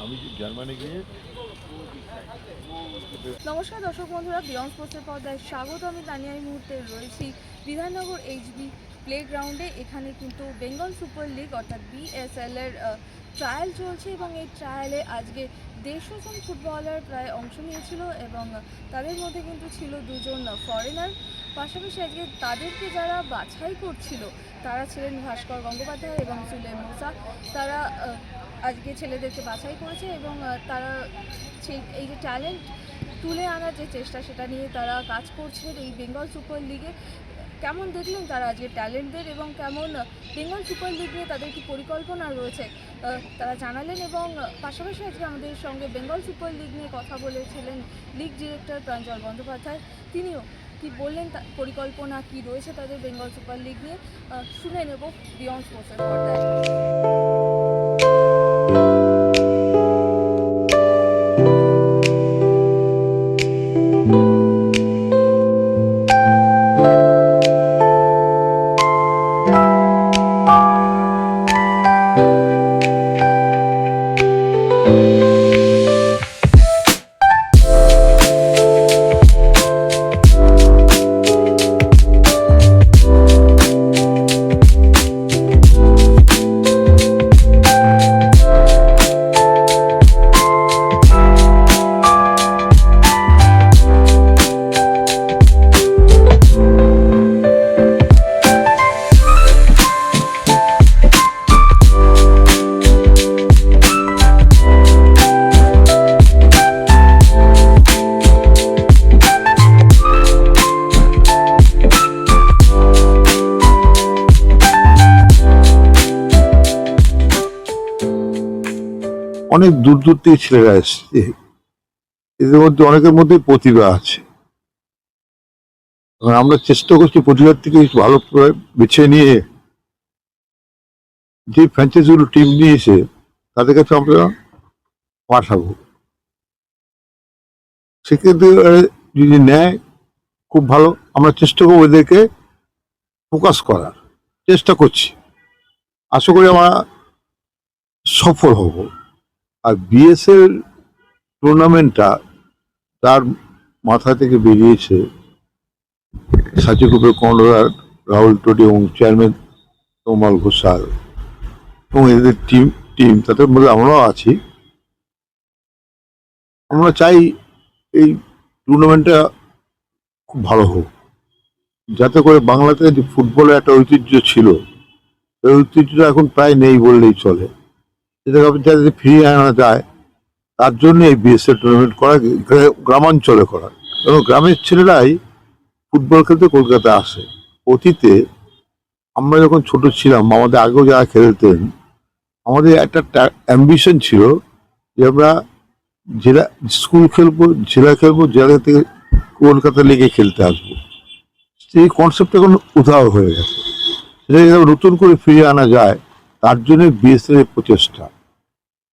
আমি জার্মানি গিয়ে নমস্কার দর্শক বন্ধুরা, বিয়ন্ড স্পোর্টসের পর্দায় স্বাগত। আমি তানিয়া এই মুহূর্তে রয়েছি বিধাননগর এইচবি প্লেগ্রাউন্ডে। এখানে কিন্তু বেঙ্গল সুপার লিগ অর্থাৎ বিএসএল এর ট্রায়াল চলছে এবং এই ট্রায়ালে আজকে দেড়শো জন ফুটবলার প্রায় অংশ নিয়েছিল এবং তাদের মধ্যে কিন্তু ছিল দুজন ফরেনার পাশাপাশি আজকে তাদেরকে যারা বাছাই করছিল, তারা ছিলেন ভাস্কর গঙ্গোপাধ্যায় এবং সুলেম মোসা। তারা আজকে ছেলেদেরকে বাছাই করেছে এবং তারা এই যে ট্যালেন্ট তুলে আনার যে চেষ্টা, সেটা নিয়ে তারা কাজ করছিলেন এই বেঙ্গল সুপার লিগে। কেমন দেখলেন তারা আজকে ট্যালেন্টদের এবং কেমন বেঙ্গল সুপার লিগ নিয়ে তাদের কি পরিকল্পনা রয়েছে? তারা জানালেন এবং পাশাপাশি আজকে আমাদের সঙ্গে বেঙ্গল সুপার লিগ নিয়ে কথা বলেছিলেন লিগ ডিরেক্টর প্রাঞ্জল বন্দ্যোপাধ্যায়। তিনিও কি বললেন পরিকল্পনা কি রয়েছে তাদের বেঙ্গল সুপার লিগ নিয়ে? শুনে নেব বিয়ন্ড স্পোর্টসের অনেক দূর দূর থেকে ছেলেরা এসছে। এদের মধ্যে অনেকের মধ্যে প্রতিভা আছে। আমরা চেষ্টা করছি প্রতিভার থেকে ভালো বেছে নিয়ে যে ফ্র্যাঞ্চাইজিগুলো টিম নিয়েছে, তাদের কাছে আমরা পাঠাবো। সেক্ষেত্রে যদি নেয়, খুব ভালো। আমরা চেষ্টা করব এদেরকে ফোকাস করার। চেষ্টা করছি। আশা করি আমরা সফল হব। আর বিএসএল টুর্নামেন্টটা তার মাথা থেকে বেরিয়েছে রূপে কর্ণধার রাহুল টোটি এবং চেয়ারম্যান তোমাল ঘোষাল। এবং এদের টিম টিম তাদের মধ্যে আমরাও আছি। আমরা চাই এই টুর্নামেন্টটা খুব ভালো হোক। যাতে করে বাংলাতে যে ফুটবলের একটা ঐতিহ্য ছিল এই ঐতিহ্যটা এখন প্রায় নেই বললেই চলে। যাতে ফিরিয়ে আনা যায়, তার জন্য এই বিএসএল টুর্নামেন্ট করা গ্রা- গ্রামাঞ্চলে করা। এবং গ্রামের ছেলেরাই ফুটবল খেলতে কলকাতা আসে। অতীতে আমরা যখন ছোট ছিলাম, আমাদের আগেও যারা খেলতেন, আমাদের একটা অ্যাম্বিশন ছিল যে আমরা জেলা স্কুল খেলব, জেলা খেলব, জেলা থেকে কলকাতা লিগে খেলতে আসব। সেই কনসেপ্ট এখন উধাও হয়ে গেছে। সেটা যদি নতুন করে ফিরিয়ে আনা যায় তার জন্য এর প্রচেষ্টা।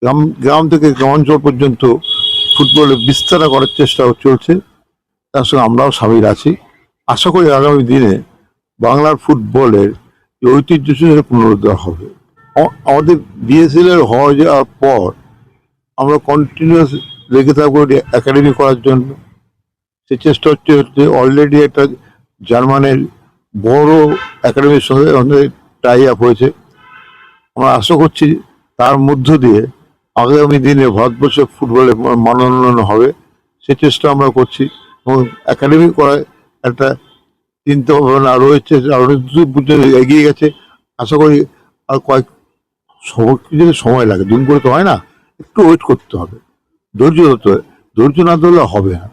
গ্রাম গ্রাম থেকে গ্রামাঞ্চল পর্যন্ত ফুটবলের বিস্তার করার চেষ্টা চলছে। তার সঙ্গে আমরাও সামিল আছি। আশা করি আগামী দিনে বাংলার ফুটবলের ঐতিহ্য সেটা পুনরুদ্ধার হবে। আমাদের বিএসএল এর হয়ে যাওয়ার পর আমরা কন্টিনিউয়াস লেগে থাকব একাডেমি করার জন্য। সে চেষ্টা হচ্ছে হচ্ছে অলরেডি একটা জার্মানের বড় একাডেমির সঙ্গে টাই আপ হয়েছে। আমরা আশা করছি তার মধ্য দিয়ে আগামী দিনে ভারতবর্ষে ফুটবলে মানোন্নয়ন হবে, সে চেষ্টা আমরা করছি। এবং একাডেমি করায় একটা চিন্তা ভাবনা রয়েছে আর অনেক দূর পর্যন্ত এগিয়ে গেছে। আশা করি আর কয়েক কিছু সময় লাগে, দিন করে তো হয় না, একটু ওয়েট করতে হবে। ধৈর্য ধরতে হবে, ধৈর্য না ধরলে হবে না।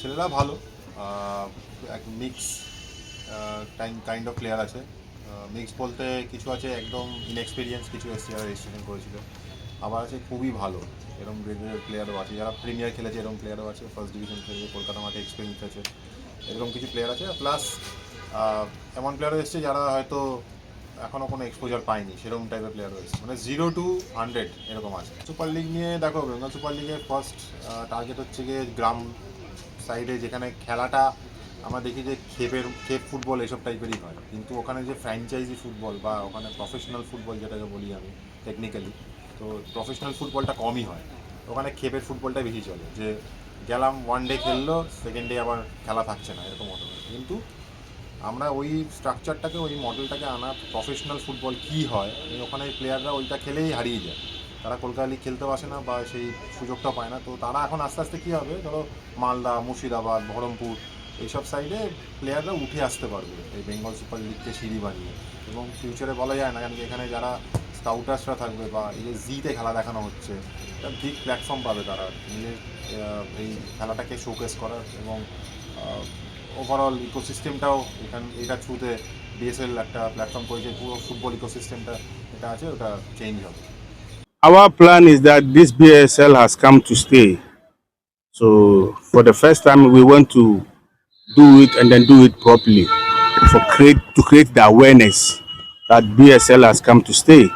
ছেলেরা ভালো এক mix time kind of player আছে। মিক্স বলতে কিছু আছে একদম ইনএক্সপিরিয়েন্স কিছু এসছে যারা রেজিস্ট্রেশন করেছিল। আবার আছে খুবই ভালো এরকম গ্রেডের প্লেয়ারও আছে, যারা প্রিমিয়ার খেলেছে এরকম প্লেয়ারও আছে ফার্স্ট ডিভিশন খেলেছে, কলকাতা মাঠে এক্সপিরিয়েন্স আছে, এরকম কিছু প্লেয়ার আছে। প্লাস এমন প্লেয়ারও এসছে যারা হয়তো এখনও কোনো এক্সপোজার পায়নি সেরকম টাইপের প্লেয়ার রয়েছে মানে জিরো টু হান্ড্রেড এরকম আছে। সুপার লিগ নিয়ে দেখো বেঙ্গল সুপার লিগের ফার্স্ট টার্গেট হচ্ছে গিয়ে গ্রাম সাইডে যেখানে খেলাটা আমরা দেখি যে খেপের, খেপ ফুটবল এসব টাইপেরই হয়। কিন্তু ওখানে যে ফ্র্যাঞ্চাইজি ফুটবল বা ওখানে প্রফেশনাল ফুটবল যেটাকে বলি আমি টেকনিক্যালি তো প্রফেশনাল ফুটবলটা কমই হয়। ওখানে খেপের ফুটবলটা বেশি চলে। যে গেলাম ওয়ান ডে খেললো সেকেন্ড ডে আবার খেলা থাকছে না, এরকম পারে কিন্তু আমরা ওই স্ট্রাকচারটাকে ওই মডেলটাকে আনা প্রফেশনাল ফুটবল কী হয় ওখানে প্লেয়াররা ওইটা খেলেই হারিয়ে যায়। তারা কলকাতা লিগ খেলতেও আসে না বা সেই সুযোগটা পায় না। তো তারা এখন আস্তে আস্তে কী হবে? ধরো মালদা, মুর্শিদাবাদ, বহরমপুর এইসব সাইডে প্লেয়াররা উঠে আসতে পারবে এই বেঙ্গল সুপার লিগকে সিঁড়ি বানিয়ে। এবং ফিউচারে বলা যায় না কারণ কি এখানে যারা স্কাউটার্সরা থাকবে বা এই যে জিতে খেলা দেখানো হচ্ছে একটা বিগ প্ল্যাটফর্ম পাবে তারা। নিজের এই খেলাটাকে শোকেস করার এবং ওভারঅল ইকোসিস্টেমটাও এখান এটার থ্রুতে বিএসএল একটা প্ল্যাটফর্ম করেছে পুরো ফুটবল ইকোসিস্টেমটা এটা আছে ওটা চেঞ্জ হবে। Our plan is that this BSL has come to stay. So for the first time, we want to do it and then do it properly for create to create the awareness that BSL has come to stay.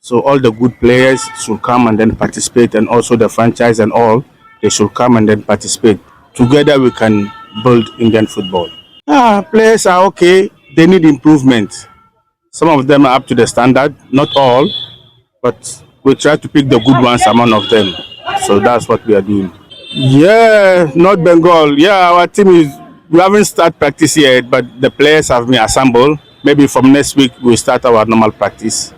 So all the good players should come and then participate, and also the franchise and all they should come and then participate. Together, we can build Indian football. Ah, players are okay. They need improvement. Some of them are up to the standard, not all but we try to pick the good ones among of them. So that's what we are doing. Yeah, North Bengal. Yeah, our team is. We haven't started practice yet, but the players have been assembled. Maybe from next week we'll start our normal practice.